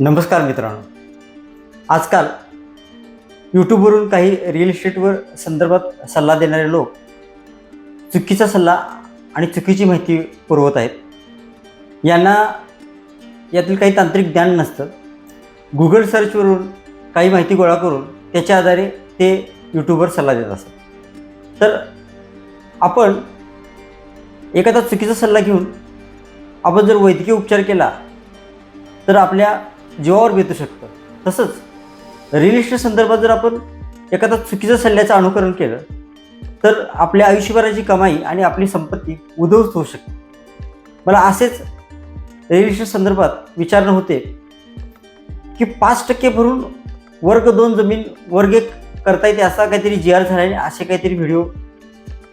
नमस्कार मित्रांनो. आजकाल यूट्यूबवरून काही रिअल इस्टेटवर संदर्भात सल्ला देणारे लोक चुकीचा सल्ला आणि चुकीची माहिती पुरवत आहेत. यांना यातील काही तांत्रिक ज्ञान नसतं. गुगल सर्चवरून काही माहिती गोळा करून त्याच्या आधारे ते यूट्यूबवर सल्ला देत असतात. तर आपण एखादा चुकीचा सल्ला घेऊन आपण जर वैद्यकीय उपचार केला तर आपल्या जीवावर बेतू शकतं. तसंच रिअल इस्टेट संदर्भात जर आपण एखादा चुकीचा सल्ल्याचं अनुकरण केलं तर आपल्या आयुष्यभराची कमाई आणि आपली संपत्ती उद्धवस्त होऊ शकते. मला असेच रिअल इस्टेट संदर्भात विचारणं होते की पाच टक्के भरून वर्ग दोन जमीन वर्ग एक करता येते असा काहीतरी जी आर झाला आणि असे काहीतरी व्हिडिओ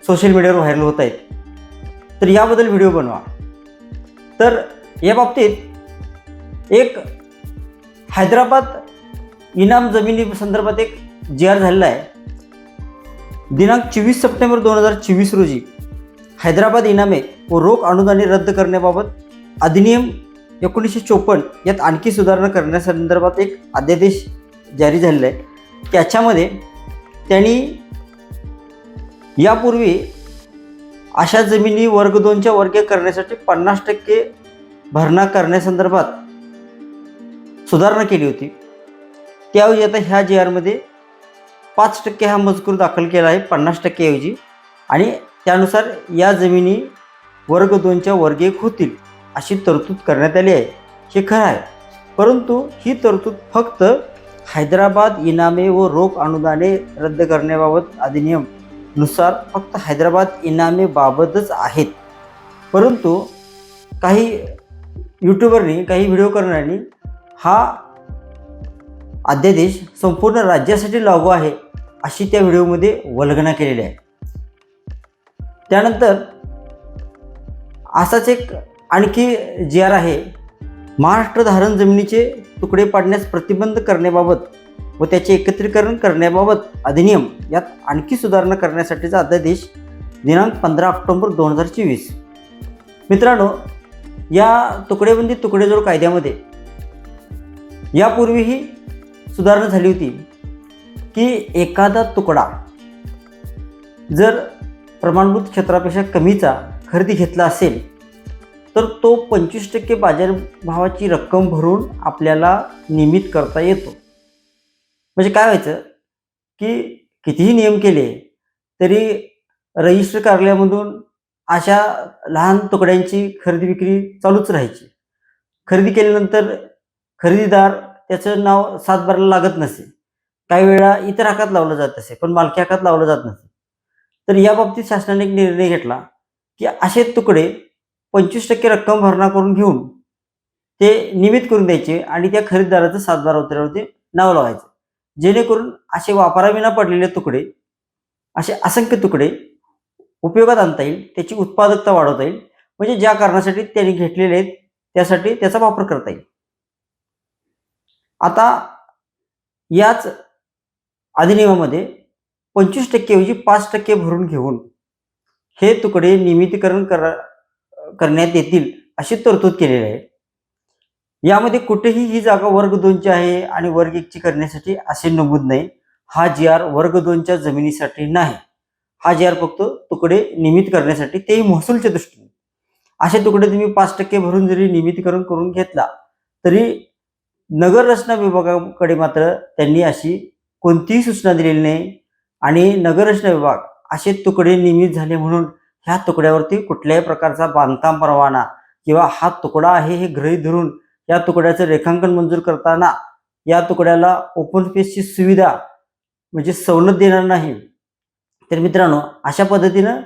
सोशल मीडियावर व्हायरल होत आहेत. तर याबद्दल व्हिडिओ बनवा. तर या बाबतीत एक हैदराबाद इनाम जमिनी संदर्भात एक जी आर झालेला आहे. दिनांक चोवीस सप्टेंबर दोन हजार चोवीस रोजी हैदराबाद इनामे व रोख अनुदाने रद्द करण्याबाबत अधिनियम एकोणीसशे चोपन्न यात आणखी सुधारणा करण्यासंदर्भात एक अध्यादेश जारी झालेला आहे. त्याच्यामध्ये त्यांनी यापूर्वी अशा जमिनी वर्ग दोनच्या वर्गीय करण्यासाठी पन्नास टक्के भरणा करण्यासंदर्भात सुधारणा केली होती. त्याऐवजी आता ह्या जी आरमध्ये पाच टक्के हा मजकूर दाखल केला आहे पन्नास टक्केऐवजी आणि त्यानुसार या जमिनी वर्ग दोनच्या वर्ग एक होतील अशी तरतूद करण्यात आली आहे. हे खरं आहे. परंतु ही तरतूद फक्त हैदराबाद इनामे व रोख अनुदाने रद्द करण्याबाबत अधिनियमनुसार फक्त हैदराबाद इनामेबाबतच आहेत. परंतु काही यूट्यूबरनी काही व्हिडिओ करणाऱ्यांनी हा अध्यादेश संपूर्ण राज्यासाठी लागू आहे अशी त्या व्हिडिओमध्ये वल्गना केलेली आहे. त्यानंतर असाच एक आणखी जी आर आहे महाराष्ट्र धारण जमिनीचे तुकडे पाडण्यास प्रतिबंध करण्याबाबत व त्याचे एकत्रीकरण करण्याबाबत अधिनियम यात आणखी सुधारणा करण्यासाठीचा अध्यादेश दिनांक पंधरा ऑक्टोंबर दोन हजार चोवीस. मित्रांनो या तुकडेबंदी तुकडेजोड कायद्यामध्ये यापूर्वीही सुधारणा झाली होती की एखादा तुकडा जर प्रमाणभूत क्षेत्रापेक्षा कमीचा खरेदी घेतला असेल तर तो पंचवीस टक्के बाजारभावाची रक्कम भरून आपल्याला नियमित करता येतो. म्हणजे काय व्हायचं की कितीही नियम केले तरी रजिस्टर कार्यालयामधून अशा लहान तुकड्यांची खरेदी विक्री चालूच राहायची. खरेदी केल्यानंतर खरेदीदार त्याचं नाव सातबाराला लागत नसे काही वेळा इतर हकात लावलं जात असे पण मालकी हकात लावलं जात नसे तर या बाबतीत शासनाने एक निर्णय घेतला की असे तुकडे पंचवीस टक्के रक्कम भरणा करून घेऊन ते नियमित करून द्यायचे आणि त्या खरेदीदाराचं सातबारा उतरवरती नाव लावायचं. जेणेकरून असे वापराविना पडलेले तुकडे असे असंख्य तुकडे उपयोगात आणता येईल त्याची उत्पादकता वाढवता येईल. म्हणजे ज्या कारणासाठी त्यांनी घेतलेले आहेत त्यासाठी त्याचा वापर करता येईल. आता याच अधिनियमामध्ये पंचवीस टक्केऐवजी पाच टक्के भरून घेऊन हे तुकडे नियमितीकरण करा करण्यात येतील अशी तरतूद केलेली आहे. यामध्ये कुठेही ही जागा वर्ग दोनची आहे आणि वर्ग एकची करण्यासाठी असे नमूद नाही. हा जी आर वर्ग दोनच्या जमिनीसाठी नाही. हा जी आर फक्त तुकडे नियमित करण्यासाठी तेही महसूलच्या दृष्टीने. असे तुकडे तुम्ही पाच टक्के भरून जरी नियमितीकरण करून घेतला तरी नगररचना विभागाकडे मात्र त्यांनी अशी कोणतीही सूचना दिलेली नाही. आणि नगररचना विभाग असे तुकडे नियमित झाले म्हणून ह्या तुकड्यावरती कुठल्याही प्रकारचा बांधकाम परवाना किंवा हा तुकडा आहे हे गृहीत धरून या तुकड्याचं रेखांकन मंजूर करताना या तुकड्याला ओपन स्पेसची सुविधा म्हणजे सवलत देणार नाही. तर मित्रांनो अशा पद्धतीनं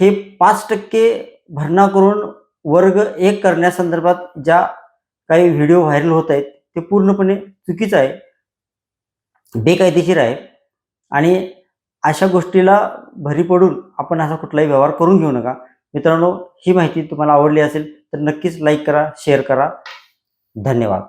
हे पाच टक्के भरणा करून वर्ग एक करण्यासंदर्भात ज्या काही व्हिडिओ व्हायरल होत आहेत ते पूर्णपणे चुकीचं आहे बेकायदेशीर आहे आणि अशा गोष्टीला भरी पडून आपण असा कुठलाही व्यवहार करून घेऊ नका. मित्रांनो ही माहिती तुम्हाला आवडली असेल तर नक्कीच लाईक करा शेअर करा. धन्यवाद.